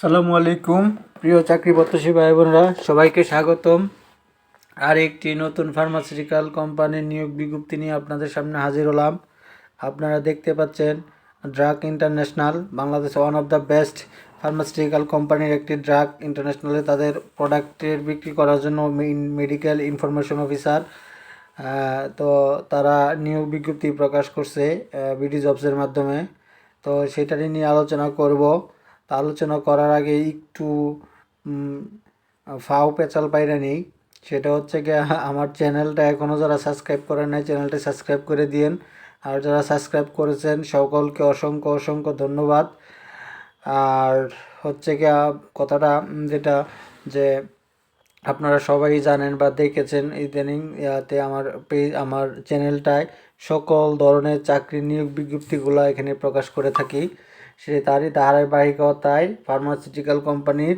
সালামু আলাইকুম। প্রিয় চাকরি ভাই বোনরা সবাইকে স্বাগতম। আর একটি নতুন ফার্মাসিউটিক্যাল কোম্পানির নিয়োগ বিজ্ঞপ্তি নিয়ে আপনাদের সামনে হাজির হলাম। আপনারা দেখতে পাচ্ছেন ড্রাগ ইন্টারন্যাশনাল বাংলাদেশে one of the best pharmaceutical কোম্পানির একটি ড্রাগ ইন্টারন্যাশনালে তাদের প্রোডাক্টের বিক্রি করার জন্য মেডিকেল ইনফরমেশন অফিসার তো তারা নিয়োগ বিজ্ঞপ্তি প্রকাশ করছে বিডি জবসের মাধ্যমে। তো সেটা নিয়ে আলোচনা করব। আলোচনা করার আগে একটু ফাও পেঁচাল পাইরা নেই। সেটা হচ্ছে গিয়ে আমার চ্যানেলটা এখনও যারা সাবস্ক্রাইব করেন নাই, চ্যানেলটা সাবস্ক্রাইব করে দিয়েন। আর যারা সাবস্ক্রাইব করেছেন, সকলকে অসংখ্য অসংখ্য ধন্যবাদ। আর হচ্ছে কি কথাটা যেটা যে আপনারা সবাই জানেন বা দেখেছেন, ইদানিং ইয়াতে আমার পেজ আমার চ্যানেলটায় সকল ধরনের চাকরি নিয়োগ বিজ্ঞপ্তিগুলো এখানে প্রকাশ করে থাকি। সে তারই ধারাবাহিকতায় ফার্মাসিউটিক্যাল কোম্পানির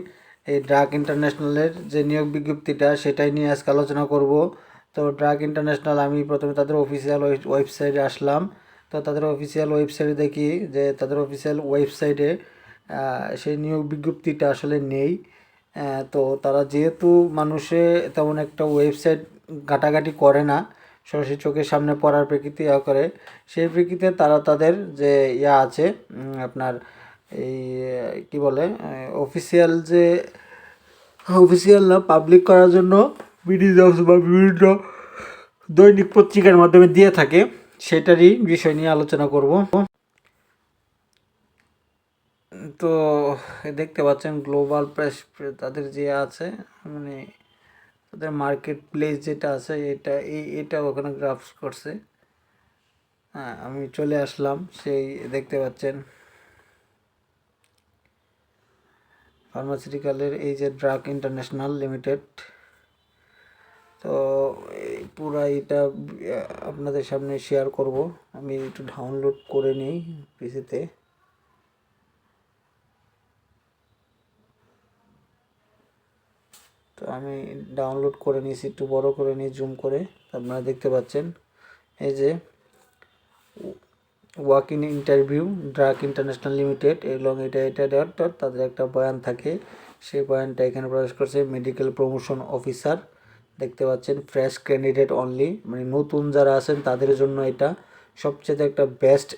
এই ড্রাগ ইন্টারন্যাশনালের যে নিয়োগ বিজ্ঞপ্তিটা সেটাই নিয়ে আজকে আলোচনা করব। তো ড্রাগ ইন্টারন্যাশনাল আমি প্রথমে তাদের অফিসিয়াল ওয়েবসাইটে আসলাম। তো তাদের অফিসিয়াল ওয়েবসাইটে দেখি যে তাদের অফিসিয়াল ওয়েবসাইটে সেই নিয়োগ বিজ্ঞপ্তিটা আসলে নেই। তো তারা যেহেতু মানুষে তেমন একটা ওয়েবসাইট ঘাটাঘাটি করে না সরাসরি চোখের সামনে পড়ার প্রেক্ষিতে ইয়া করে। সেই প্রেক্ষিতে তারা তাদের যে ইয়া আছে আপনার এই, কি বলে অফিসিয়াল যে অফিসিয়াল না পাবলিক করার জন্য বিডি জবস বা বিভিন্ন দৈনিক পত্রিকার মাধ্যমে দিয়ে থাকে, সেটারই বিষয় নিয়ে আলোচনা করব। তো, দেখতে পাচ্ছেন গ্লোবাল প্রেস তাদের যে আছে মানে তাদের মার্কেট প্লেস যেটা আছে, এটা, এই এটা ওখানে গ্রাফস করছে। হ্যাঁ আমি চলে আসলাম, সেই দেখতে পাচ্ছেন। ফার্মাসিউটিক্যালের এই যে ড্রাগ ইন্টারন্যাশনাল লিমিটেড তো এই পুরা এটা আপনাদের সামনে শেয়ার করব। আমি একটু ডাউনলোড করে নিই পিসিতে তো আমি ডাউনলোড করে নিয়েছি, একটু বড় করে নিয়ে জুম করে আপনারা দেখতে পাচ্ছেন। এই যে walk in interview Drug International Limited এবং এটা এটা ডট তাদের একটা বয়ান থাকে। সেই বয়ানটা এখানে প্রকাশ করছে মেডিকেল প্রমোশন অফিসার দেখতে পাচ্ছেন ফ্রেশ ক্যান্ডিডেট অনলি মানে নতুন যারা আছেন, তাদের জন্য এটা সবচেয়ে একটা বেস্ট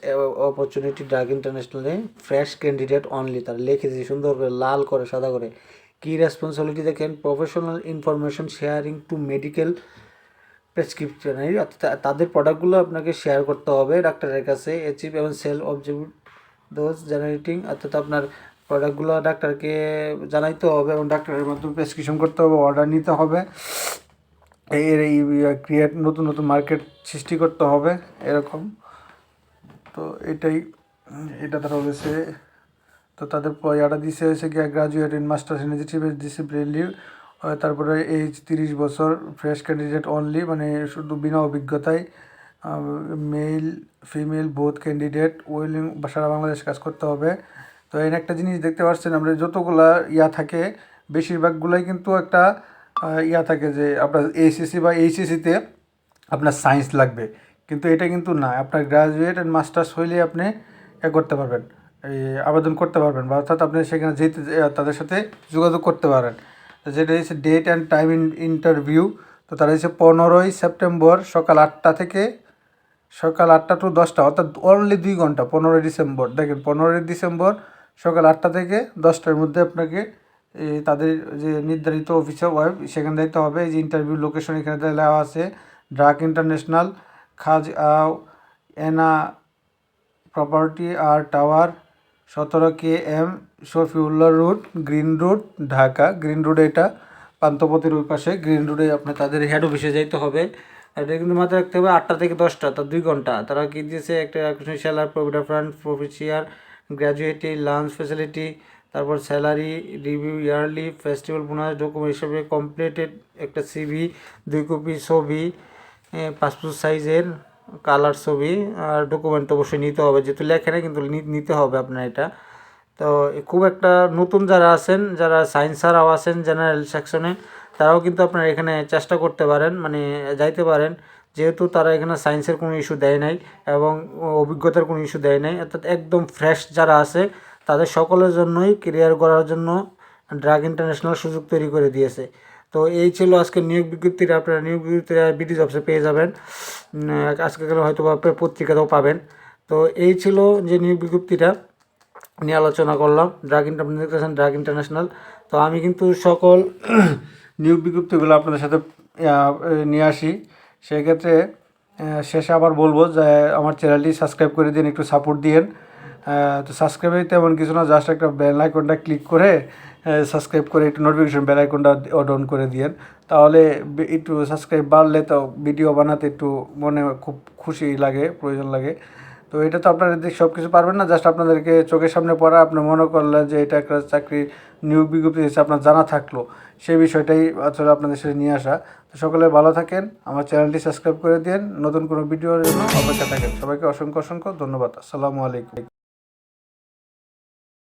অপরচুনিটি ড্রাগ ইন্টারন্যাশনালে ফ্রেশ ক্যান্ডিডেট অনলি তারা লিখেছে সুন্দর করে, লাল করে, সাদা করে। কি রেসপন্সিবিলিটি দেখেন? Professional information sharing to medical prescription তাদের প্রোডাক্টগুলো আপনাকে শেয়ার করতে হবে ডাক্তারের কাছে। অ্যাচিভ এবং সেল অবজেক্ট ডোজ জেনারেটিং অর্থাৎ আপনার প্রোডাক্টগুলো ডাক্তারকে জানাইতে হবে এবং ডাক্তারের মাধ্যমে প্রেসক্রিপশন করতে হবে অর্ডার নিতে হবে। এর এই ক্রিয়েট নতুন নতুন মার্কেট সৃষ্টি করতে হবে, এরকম। তো এটাই এটা তারা বলেছে তো তাদের ইয়াটা দিছে হয়েছে গিয়ে গ্রাজুয়েট ইন মাস্টার্স ইন এজিটিভ ডিসিপ্লিনলি তারপরে এইজ তিরিশ বছর ফ্রেশ ক্যান্ডিডেট অনলি মানে শুধু বিনা অভিজ্ঞতায় male female both candidate willing সারা বাংলাদেশ কাজ করতে হবে। তো এর একটা জিনিস দেখতে পাচ্ছেন আমরা, যতগুলা ইয়া থাকে, বেশিরভাগগুলাই কিন্তু একটা ইয়া থাকে যে আপনার এইচএসসি বা এইচএসসিতে আপনার সায়েন্স লাগবে। কিন্তু এটা কিন্তু না, আপনার গ্রাজুয়েট অ্যান্ড মাস্টার্স হইলে আপনি এ করতে পারবেন। আবেদন করতে পারবেন বা অর্থাৎ আপনি সেখানে যেতে তাদের সাথে যোগাযোগ করতে পারেন। যেটা হচ্ছে date and time in interview তো তারা হচ্ছে পনেরোই সেপ্টেম্বর সকাল আটটা থেকে সকাল আটটা টু দশটা, অর্থাৎ অনলি দুই ঘণ্টা, পনেরোই ডিসেম্বর। দেখেন, পনেরোই ডিসেম্বর সকাল আটটা থেকে দশটার মধ্যে আপনাকে তাদের যে নির্ধারিত অফিসে ওয়েব সেখানে যাইতে হবে। যে ইন্টারভিউ লোকেশন এখানে দেওয়া আছে ড্রাগ ইন্টারন্যাশনাল খাজ আও এনা প্রপার্টি আর টাওয়ার সতেরো K M Shafiullah road, green road, Dhaka. Green রোডে এটা পান্তপতির ওই পাশে। গ্রিন রোডে আপনার তাদের হেড অফিসে যাইতে হবে। এটা কিন্তু মাথায় রাখতে হবে, আটটা থেকে দশটা তার দুই ঘণ্টা। তারা কি দিয়েছে? একটা স্যালার প্রভিডেন্ট ফান্ড প্রফিসিয়ার গ্র্যাজুয়েটি লাঞ্চ ফ্যাসিলিটি তারপর salary review yearly festival bonus document হিসেবে কমপ্লিটেড একটা সিভি দুই কপি ছবি পাসপোর্ট সাইজের কালার ছবি আর ডকুমেন্ট তো অবশ্যই নিতে হবে, যেহেতু লেখে না কিন্তু নিতে হবে আপনার এটা। তো খুব একটা নতুন যারা আছেন, যারা সায়েন্সাররাও আছেন জেনারেল সেকশনে তারাও কিন্তু আপনার এখানে চেষ্টা করতে পারেন মানে যাইতে পারেন। যেহেতু তারা এখানে সায়েন্সের কোনো ইস্যু দেয় নাই এবং অভিজ্ঞতার কোনো ইস্যু দেয় নাই, অর্থাৎ একদম ফ্রেশ যারা আছে, তাদের সকলের জন্যই কেরিয়ার গড়ার জন্য ড্রাগ ইন্টারন্যাশনাল সুযোগ তৈরি করে দিয়েছে। তো এই ছিল আজকে নিয়োগ বিজ্ঞপ্তিটা আপনারা নিয়োগ বিজ্ঞপ্তিটা বিডি জবসে পেয়ে যাবেন। আজকে গেলে হয়তো বা পত্রিকাতেও পাবেন। তো এই ছিল যে নিয়োগ বিজ্ঞপ্তিটা নিয়ে আলোচনা করলাম। ড্রাগ ইন্টার দেখতেছেন ড্রাগ ইন্টারন্যাশনাল তো আমি কিন্তু সকল নিয়োগ বিজ্ঞপ্তিগুলো আপনাদের সাথে নিয়ে আসি। সেক্ষেত্রে শেষে আবার বলব যে আমার চ্যানেলটি সাবস্ক্রাইব করে দিন, একটু সাপোর্ট দিন তো সাবস্ক্রাইবে তেমন কিছু না জাস্ট একটা বেল আইকনটা ক্লিক করে সাবস্ক্রাইব করে একটু নোটিফিকেশন বেল আইকনটা অন করে দিয়েন। তাহলে একটু সাবস্ক্রাইব বাড়লে তো ভিডিও বানাতে একটু মনে খুব খুশি লাগে, প্রয়োজন লাগে। তো এটা তো আপনারা দেখ সব কিছু পারবেন না জাস্ট আপনাদেরকে চোখের সামনে পড়া, আপনি মনে করলেন যে এটা একটা চাকরি নিয়োগ বিজ্ঞপ্তি হিসেবে আপনার জানা থাকল। সেই বিষয়টাই আসলে আপনাদের সাথে নিয়ে আসা। তো সকলে ভালো থাকেন, আমার চ্যানেলটি সাবস্ক্রাইব করে দিন নতুন কোনো ভিডিওর জন্য অপেক্ষা থাকেন। সবাইকে অসংখ্য অসংখ্য ধন্যবাদ। আসসালামু আলাইকুম।